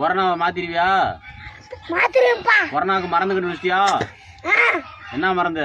கொரோனாவை மாத்திருவியா? கொரோனாவுக்கு மருந்து கண்டுபிடிச்சியா என்ன இருங்க.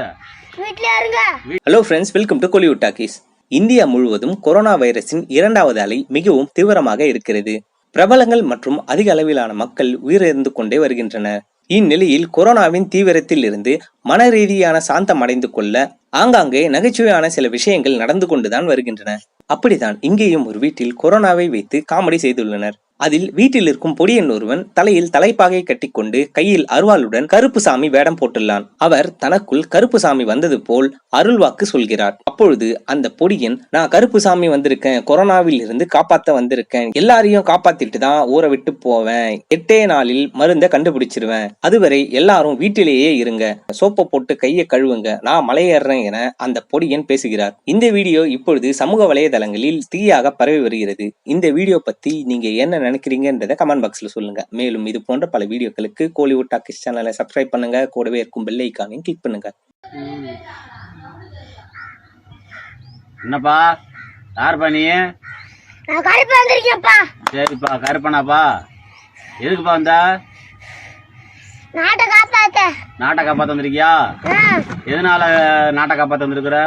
Hello friends welcome to Kollywood talkies India முழுவதும் கொரோனா வைரஸின் இரண்டாவது அலை மிகவும் தீவிரமாக இருக்கிறது. பிரபலங்கள் மற்றும் அதிக அளவிலான மக்கள் உயிரிழந்து கொண்டே வருகின்றனர் இந்நிலையில் கொரோனாவின் தீவிரத்தில் இருந்து மன ரீதியான சாந்தம் அடைந்து கொள்ள ஆங்காங்கே நகைச்சுவையான சில விஷயங்கள் நடந்து கொண்டுதான் வருகின்றன. அப்படித்தான் இங்கேயும் ஒரு வீட்டில் கொரோனாவை வைத்து காமெடி செய்துள்ளனர். அதில் வீட்டில் இருக்கும் பொடியன் ஒருவன் தலையில் தலைப்பாகை கட்டிக்கொண்டு கையில் அருவாளுடன் கருப்புசாமி வேடம் போட்டுள்ளான். அவர் தனக்குள் கருப்புசாமி வந்தது போல் அருள்வாக்கு சொல்கிறார். அப்பொழுது அந்த பொடியன் நான் கருப்பு சாமி வந்திருக்கேன் கொரோனாவில் இருந்து காப்பாத்த வந்திருக்கேன் எல்லாரையும் காப்பாத்திட்டு தான் ஊரை விட்டு போவேன் எட்டே நாளில் மருந்தை கண்டுபிடிச்சிருவேன். அதுவரை எல்லாரும் வீட்டிலேயே இருங்க சோப்பை போட்டு கையை கழுவுங்க நான் மலையேறேன் என அந்த பொடியன் பேசுகிறார். இந்த வீடியோ இப்பொழுது சமூக வலைதளங்களில் தீயாக பரவி வருகிறது. இந்த வீடியோ பத்தி நீங்க என்ன நினைக்கிறீங்கன்றதை கமெண்ட் பாக்ஸ்ல சொல்லுங்க. மேலும் இது போன்ற பல வீடியோக்களுக்கு கோலிவுட் டாக்கிஸ் சேனலை சப்ஸ்கிரைப் பண்ணுங்க. கூடவே இருக்கும் பெல் ஐக்கானையும் கிளிக் பண்ணுங்க. என்னப்பா? யாருப்பா நீ? நான் கருப்பு வந்திருக்கேன்ப்பா. சரிப்பா கருப்பனாப்பா. எதுக்குப்பா வந்த? நாட்டை காப்பாத்த. நாட்டை காப்பாத்த வந்திருக்கியா? எதனால நாட்டை காப்பாத்த வந்திருக்கிற?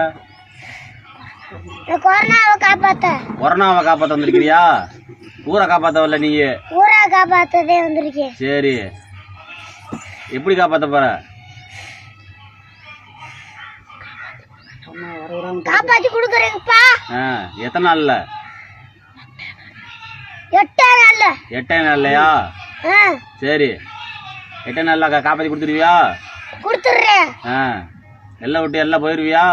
கொரோனாவை காப்பாத்த. கொரோனாவை காப்பாத்த வந்திருக்கிறியா? ஊரை காப்பாத்த வரல நீ ஊரா காப்பாத்ததே வந்திருக்கேன். சரி. எப்படி காப்பாத்த போற? காப்பாத்தி கொடுக்குறேங்கப்பா. ஆ, எத்தனை நாள்ல? எட்டே நாள்ல. எட்டே நாள்லையா? ஆ, சரி. எட்டே நாள்ல காப்பாத்தி கொடுத்துருவியா? கொடுத்துடுறேன். ஆ. எல்லாம் விட்டு எல்லாம் போயிருவியா?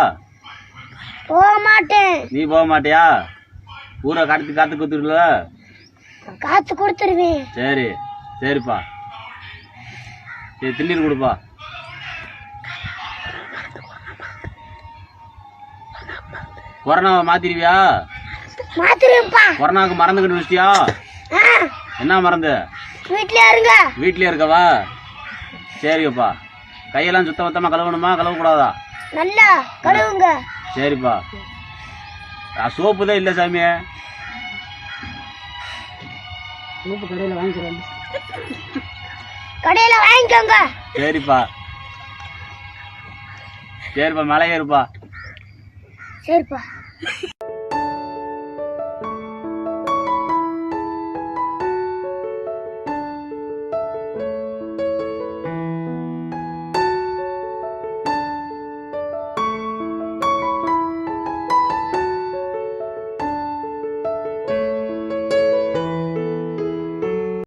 போக மாட்டேன் நீ போக மாட்டியா ஊரை காத்து காத்து குத்துருல காத்து கொடுத்துருவேன். சரி. சரிப்பா. சரி திண்ணீர் கொடுப்பா. கொரோனாவை மாத்திருவியா? கொரோனாவுக்கு மருந்து கண்டுபிடிச்சியா ஆ, என்ன மருந்து? வீட்ல இருங்க. வீட்லயே இருக்கவா? சரிப்பா. கையெல்லாம் சுத்தம் மொத்தமா கழுவணுமா? கழுவக்கூடாதா? நல்லா கழுவுங்க. சரிப்பா. சோப்பு தான் இல்லை சாமி. கடையில வாங்கிக்கோங்க. சரிப்பா. சரிப்பா மலை ஏறுப்பா சரிப்பா.